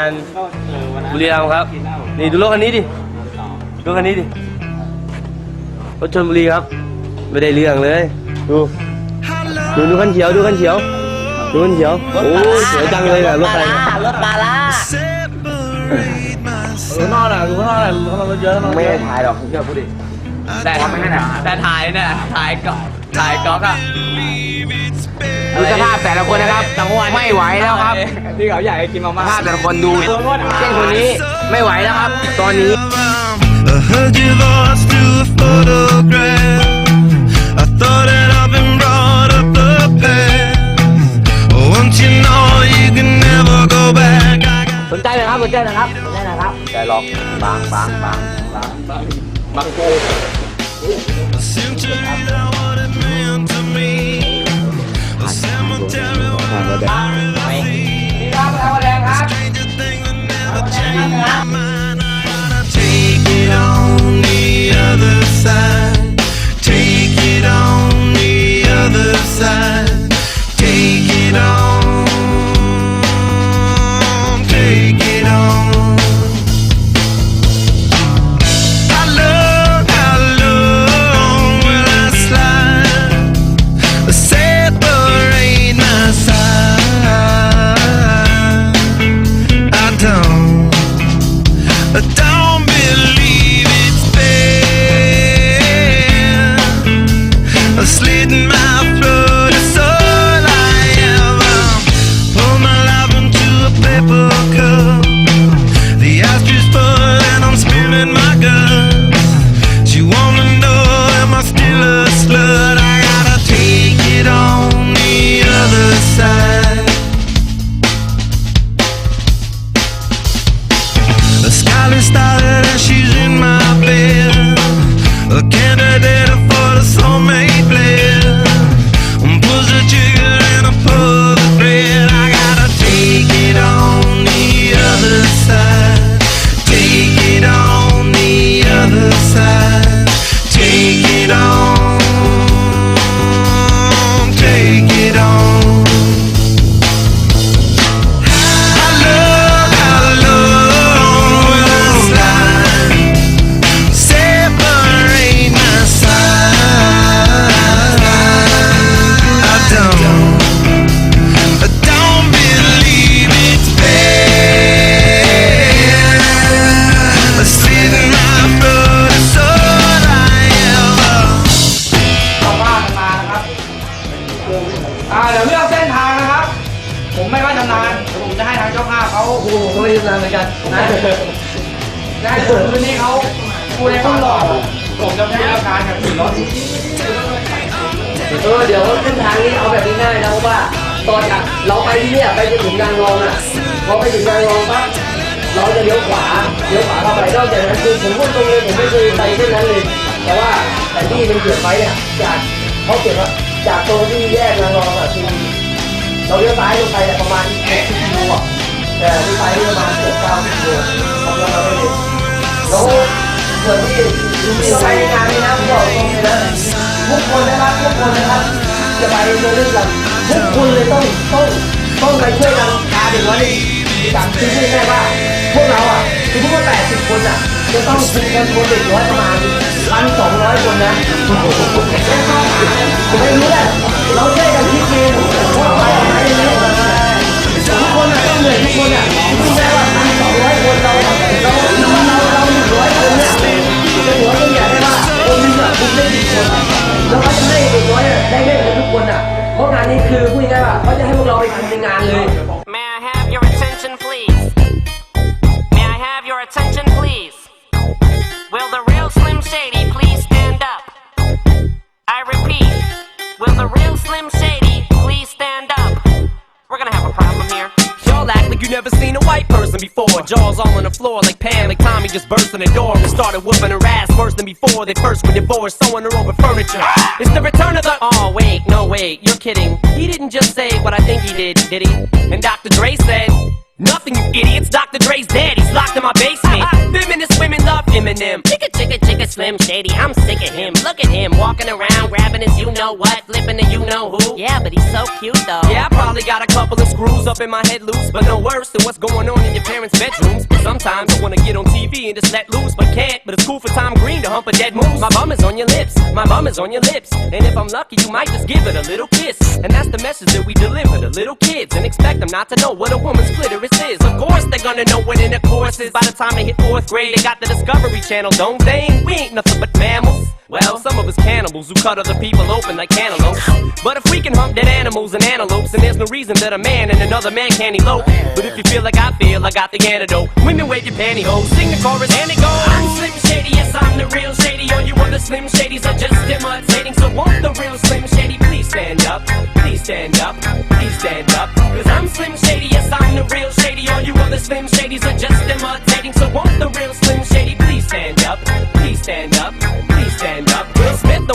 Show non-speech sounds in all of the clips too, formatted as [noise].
งานบุรีรัมย์ครับ นี่ดูรถคันนี้ดิ รถคันนี้ดิ รถชนบุรีครับ ไม่ได้เรื่องเลย ดู ดูดูคันเขียว ดูคันเขียว ดูคันเขียว โอ้ยสวยจังเลยอะรถไฟรถมาล่าข้างนอกน่ะดูข้างนอกน่ะข้างนอกรถเยอะข้างนอกไม่ได้ถ่ายหรอกเชื่อพูดดิแต่แต่ถ่ายเนี่ยถ่ายก็ถ่ายก๊อกอะ ดูสภาพแต่ละคนนะครับ ไม่ไหวแล้วครับที่เขาอยากให้กินมาสม่าภาพแต่ละคนดูเช่นคนนี้ไม่ไหวแล้วครับ ตอนนี้ I heard your voice through a photograph. I thought that I've been brought up the past. Once you know you can never go back. I got สนใจเลยครับสนใจนะครับสนใจนะครับใจหรอกบางบางบาง a century of what it meant to me. A cemetery take it on the other side. นี่เขาผู้ในห้องหล่อผมจะพูดอาการกับขี่รถเออเดี๋ยวเส้นทางนี้เอาแบบง่ายๆนะเพราะว่าตอนจากเราไปที่เนี่ยไปจนถึงนางรองอะพอไปถึงนางรองปั๊บเราจะเลี้ยวขวาเลี้ยวขวาเข้าไปนอกจากนั้นคือผมพูดตรงเลยผมไม่เคยไปเส้นนั้นเลยแต่ว่าแต่ที่มันเกิดไว้เนี่ยจากเขาเขียนว่าจากตรงที่แยกนางรองอะคือเราเลี้ยวซ้ายลงไปประมาณ60กิโลอะแต่ที่ไปประมาณเกือบ9กิโลทำเราไม่ได้ แล้วส่วนที่ที่เราไปในงานนี้นะผมบอกตรงเลยนะทุกคนนะครับทุกคนนะครับ จะไปเดินเล่นกันทุกคนเลยต้องต้องต้องไปช่วยกันพาเด็กน้อยในกิจกรรมคือพูดง่ายว่า พวกเราอะคือพวกแปดสิบคนอะจะต้องคุมกันคนเด็กน้อยประมาณพันสองร้อยคนนะไม่รู้แหละ แล้วเขาจะให้เด็กน้อยอะได้เล่นกันทุกคนอ่ะ เพราะงานนี้คือพูดง่ายๆว่าเขาจะให้พวกเราไปทำในงานเลย May I have your attention, please? May I have your attention, please? Will the real Slim Shady please stand up? I repeat, will the real Slim Shady You never seen a white person before. Jaws all on the floor like Pam, like Tommy just burst in the door and started whooping her ass worse than before. They first were divorced, sewing her over furniture. It's the return of the. Oh wait, no wait, you're kidding. He didn't just say what I think he did, did he? And Dr. Dre said. Nothing, you idiots. Dr. Dre's dead. He's locked in my basement. Synonym. Chicka, chicka, chicka, Slim Shady, I'm sick of him. Look at him walking around, grabbing his you know what, flipping the you know who. Yeah, but he's so cute though. Yeah, I probably got a couple of screws up in my head loose, but no worse than what's going on in your parents' bedrooms. Sometimes I wanna get on TV and just let loose, but can't. But it's cool for Tom Green to hump a dead moose. My bum is on your lips, my bum is on your lips. And if I'm lucky, you might just give it a little kiss. And that's the message that we deliver to little kids and expect them not to know what a woman's clitoris is. Of course, they're gonna know what intercourse is by the time they hit fourth grade. They got the Discovery Channel, don't they? We ain't nothing but mammals. Well, some of us cannibals who cut other people open like cantaloupes. But if we can hunt dead animals and antelopes, then there's no reason that a man and another man can't elope. But if you feel like I feel, I got the antidote. Women wave your pantyhose, sing the chorus, and it goes.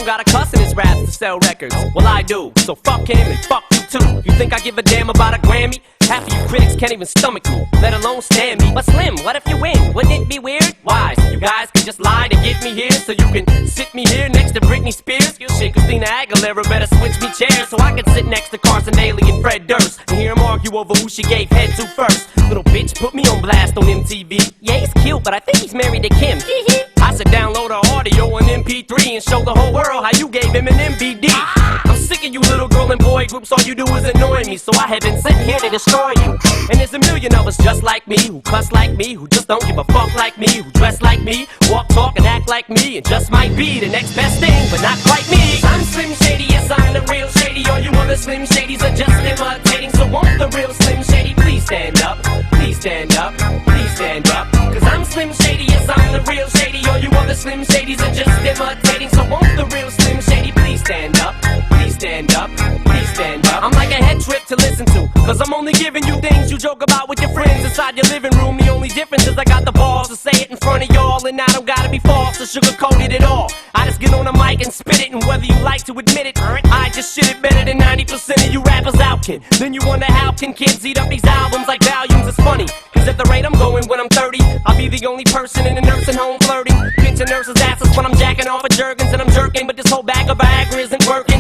Don't got a cuss in his raps to sell records. Well, I do. So fuck him and fuck you too. You think I give a damn about a Grammy? Half of you critics can't even stomach me, let alone stand me. But Slim, what if you win? Wouldn't it be weird? Why? You guys can just lie to get me here, so you can sit me here next to Britney Spears. Shit, Christina Aguilera better switch me chairs so I can sit next to Carson Daly and Fred Durst and hear them argue over who she gave head to first. Little bitch put me on blast on MTV. Yeah, he's cute, but I think he's married to Kim. [laughs] I said download her audio on MP3 and show the whole world how you gave him an MVD. You little girl and boy groups, all you do is annoy me, so I have been sitting here to destroy you. And there's a million of us just like me, who cuss like me, who just don't give a fuck like me, who dress like me, walk, talk, and act like me, and just might be the next best thing, but not quite me. I'm Slim Shady, yes, I'm the real Shady. All you other Slim Shadys are just imitating, so won't the real Slim Shady please stand up? Please stand up, please stand up. Cause I'm Slim Shady, yes, I'm the real Shady. All you other Slim Shadys are just to listen to, cause I'm only giving you things you joke about with your friends inside your living room. The only difference is I got the balls to say it in front of y'all, and I don't gotta be false or sugarcoated at all. I just get on the mic and spit it, and whether you like to admit it, I just shit it better than 90% of you rappers out, kid. Then you wonder how can kids eat up these albums like volumes? It's funny, cause at the rate I'm going when I'm 30, I'll be the only person in a nursing home flirting. Pinching nurses' asses when I'm jacking off of Jergens and I'm jerking, but this whole bag of Viagra isn't working.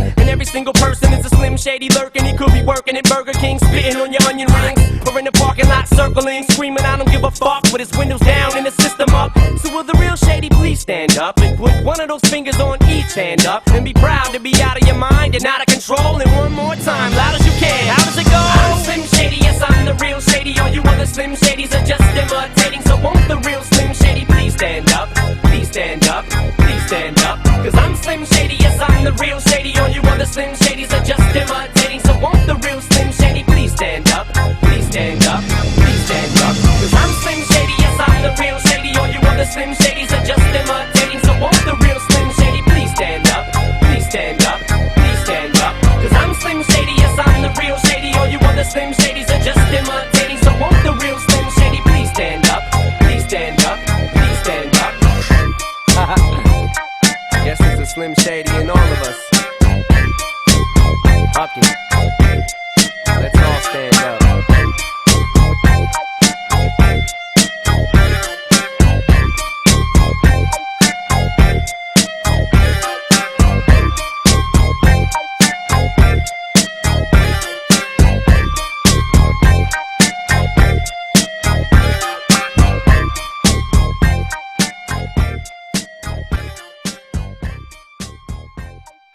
Single person is a slim shady lurking. He could be working at Burger King, spitting on your onion rings, or in the parking lot circling, screaming, I don't give a fuck, with his windows down and the system up. So will the real shady please stand up and put one of those fingers on each hand up and be proud to be out of your mind and out of control. And one more time, loud as you can. How does it go? I'm Slim Shady, yes, I'm the real shady. All you other Slim Shadys are just Slim Shadys are just imitating. So won't the real Slim Shady please stand up? Please stand up. Please stand up. Cause I'm Slim Shady, yes, I'm the real Shady. All you other Slim Shadys are just imitating. So won't the real Slim Shady please stand up? Please stand up. Please stand up. [laughs] Guess it's a Slim Shady in all of us. Okay.